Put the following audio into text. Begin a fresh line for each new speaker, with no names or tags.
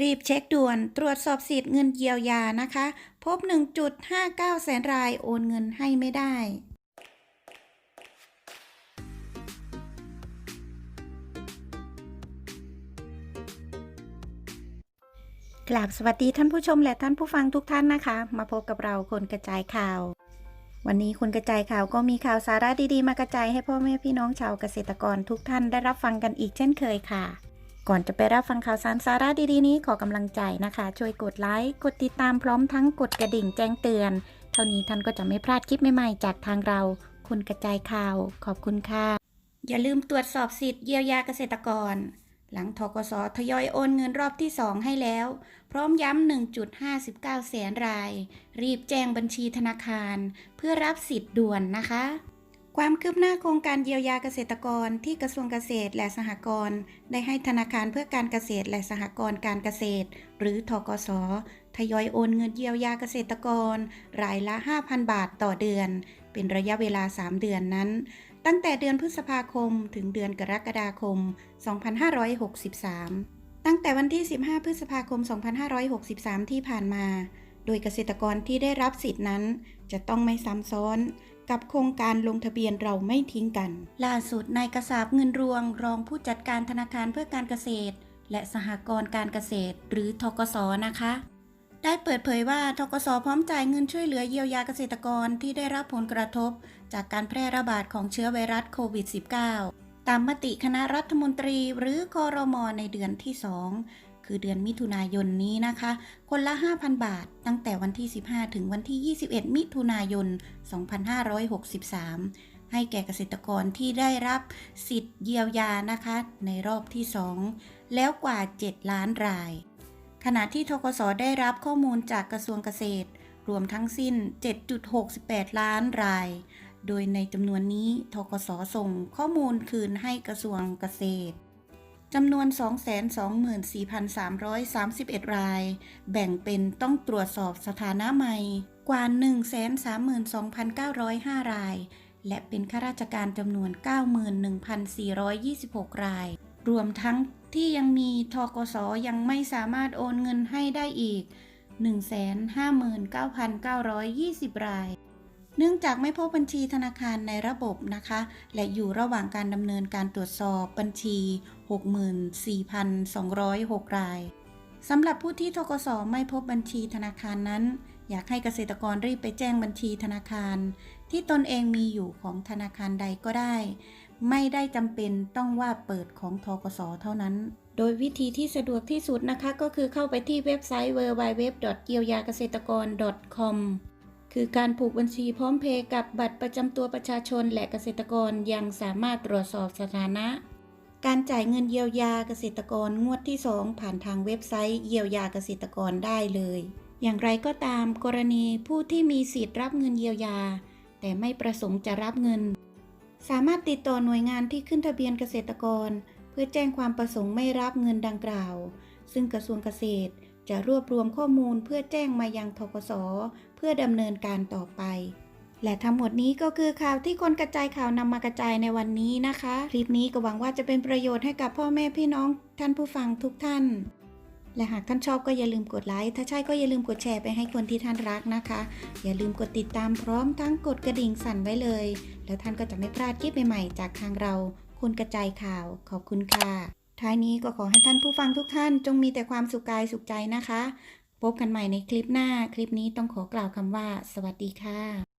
รีบเช็คด่วนตรวจสอบสิทธิ์เงินเยียวยานะคะ พบ 1.59 แสนรายโอนเงินให้ไม่ได้กราบสวัสดีท่านผู้ชมและท่านผู้ฟังทุกท่านนะคะ มาพบกับเราคนกระจายข่าว วันนี้คนกระจายข่าวก็มีข่าวสาระดีๆ มากระจายให้พ่อแม่พี่น้องชาวเกษตรกรทุกท่านได้รับฟังกันอีกเช่นเคยค่ะ ก่อนจะไปรับฟังข่าวสารสาระดีๆนี้ขอกำลังใจนะคะ ช่วยกดไลค์ กดติดตามพร้อมทั้งกดกระดิ่งแจ้งเตือน เท่านี้ท่านก็จะไม่พลาดคลิปใหม่ๆ จากทางเราคนกระจายข่าว ขอบคุณค่ะ อย่าลืมตรวจสอบสิทธิ์เยียวยาเกษตรกร หลังทกสทยอยโอนเงินรอบที่ 2 ให้แล้ว พร้อมย้ำ 1.59 แสนราย รีบแจ้งบัญชีธนาคาร เพื่อรับสิทธิ์ด่วนนะคะ ความคืบหน้าโครงการเยียวยาเกษตรกรที่กระทรวงเกษตรและสหกรณ์ได้ให้ธนาคารเพื่อการเกษตรและสหกรณ์การเกษตร หรือทกสทยอยโอนเงินเยียวยาเกษตรกร รายละ 5,000 บาทต่อเดือน เป็นระยะเวลา 3 เดือนนั้น ตั้งแต่เดือนพฤษภาคมถึงเดือนกรกฎาคม 2563 ตั้งแต่วันที่ 15 พฤษภาคม 2563 ที่ผ่านมา โดยเกษตรกรที่ได้รับสิทธินั้น จะต้องไม่ซ้ำซ้อน กับโครงการลงทะเบียนเราไม่ทิ้งกันล่าสุดนายกระสาบเงินรวง รองผู้จัดการธนาคารเพื่อการเกษตร และสหกรณ์การเกษตร หรือทกสนะคะ ได้เปิดเผยว่าทกสพร้อมจ่ายเงินช่วยเหลือเยียวยาเกษตรกรที่ได้รับผลกระทบ จากการแพร่ระบาดของเชื้อไวรัสโควิด -19 ตามมติคณะรัฐมนตรีหรือคอรมอในเดือนที่ 2 คือเดือนมิถุนายนนี้นะคะ คนละ 5,000 บาท ตั้งแต่วันที่ 15 ถึงวันที่ 21 มิถุนายน 2563 ให้แก่เกษตรกรที่ได้รับสิทธิ์เยียวยานะคะ ในรอบที่ 2 แล้วกว่า 7 ล้านราย ขณะที่ทกสได้รับข้อมูลจากกระทรวงเกษตร รวมทั้งสิ้น 7.68 ล้านรายโดยในจำนวนนี้ทกสส่งข้อมูลคืนให้กระทรวงเกษตร จำนวน 224,331 ราย แบ่งเป็นต้องตรวจสอบสถานะใหม่กว่า 132,905 ราย และเป็นข้าราชการจำนวน 91,426 ราย รวมทั้งที่ยังมีทกสยังไม่สามารถโอนเงินให้ได้อีก 159,920 ราย เนื่องจากไม่พบบัญชีธนาคารในระบบนะคะ และอยู่ระหว่างการดำเนินการตรวจสอบบัญชี 64,206 รายสำหรับผู้ที่ทกสไม่พบบัญชีธนาคารนั้น อยากให้เกษตรกรรีบไปแจ้งบัญชีธนาคาร ที่ตนเองมีอยู่ของธนาคารใดก็ได้ ไม่ได้จำเป็นต้องว่าเปิดของทกสเท่านั้น โดยวิธีที่สะดวกที่สุดนะคะ ก็คือเข้าไปที่เว็บไซต์ www. คือการผูกบัญชีพร้อมเพย์กับบัตรประจำตัวประชาชนและเกษตรกรยังสามารถตรวจสอบสถานะ การจ่ายเงินเยียวยาเกษตรกรงวดที่ 2 ผ่านทางเว็บไซต์เยียวยาเกษตรกรได้เลย อย่างไรก็ตามกรณีผู้ที่มีสิทธิ์รับเงินเยียวยา แต่ไม่ประสงค์จะรับเงิน สามารถติดต่อหน่วยงานที่ขึ้นทะเบียนเกษตรกร เพื่อแจ้งความประสงค์ไม่รับเงินดังกล่าว ซึ่งกระทรวงเกษตร จะรวบรวมข้อมูลเพื่อแจ้งมายังทกสเพื่อดำเนินการต่อไป และทั้งหมดนี้ก็คือข่าวที่คนกระจายข่าวนำมากระจายในวันนี้นะคะ คลิปนี้ก็หวังว่าจะเป็นประโยชน์ให้กับพ่อแม่พี่น้องท่านผู้ฟังทุกท่าน และหากท่านชอบก็อย่าลืมกดไลค์ ถ้าใช่ก็อย่าลืมกดแชร์ไปให้คนที่ท่านรักนะคะ อย่าลืมกดติดตามพร้อมทั้งกดกระดิ่งสั่นไว้เลย แล้วท่านก็จะไม่พลาดคลิปใหม่ๆจากทางเรา คนกระจายข่าว ขอบคุณค่ะ ท้ายนี้ก็ขอให้ท่านผู้ฟังทุกท่านจงมีแต่ความสุขกายสุขใจนะคะ พบกันใหม่ในคลิปหน้า คลิปนี้ต้องขอกล่าวคำว่า สวัสดีค่ะ